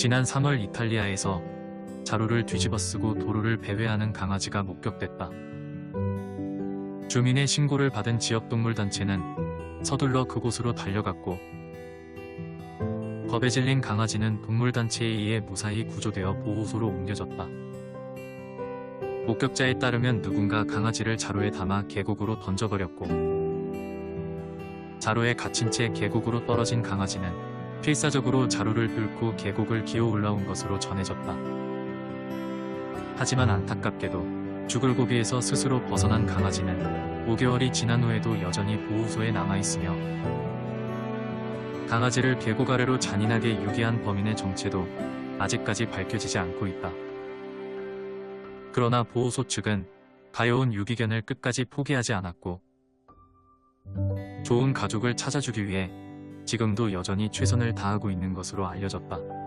지난 3월 이탈리아에서 자루를 뒤집어쓰고 도로를 배회하는 강아지가 목격됐다. 주민의 신고를 받은 지역 동물단체는 서둘러 그곳으로 달려갔고 겁에 질린 강아지는 동물단체에 의해 무사히 구조되어 보호소로 옮겨졌다. 목격자에 따르면 누군가 강아지를 자루에 담아 계곡으로 던져버렸고 자루에 갇힌 채 계곡으로 떨어진 강아지는 필사적으로 자루를 뚫고 계곡을 기어 올라온 것으로 전해졌다. 하지만 안타깝게도 죽을 고비에서 스스로 벗어난 강아지는 5개월이 지난 후에도 여전히 보호소에 남아있으며 강아지를 계곡 아래로 잔인하게 유기한 범인의 정체도 아직까지 밝혀지지 않고 있다. 그러나 보호소 측은 가여운 유기견을 끝까지 포기하지 않았고 좋은 가족을 찾아주기 위해 지금도 여전히 최선을 다하고 있는 것으로 알려졌다.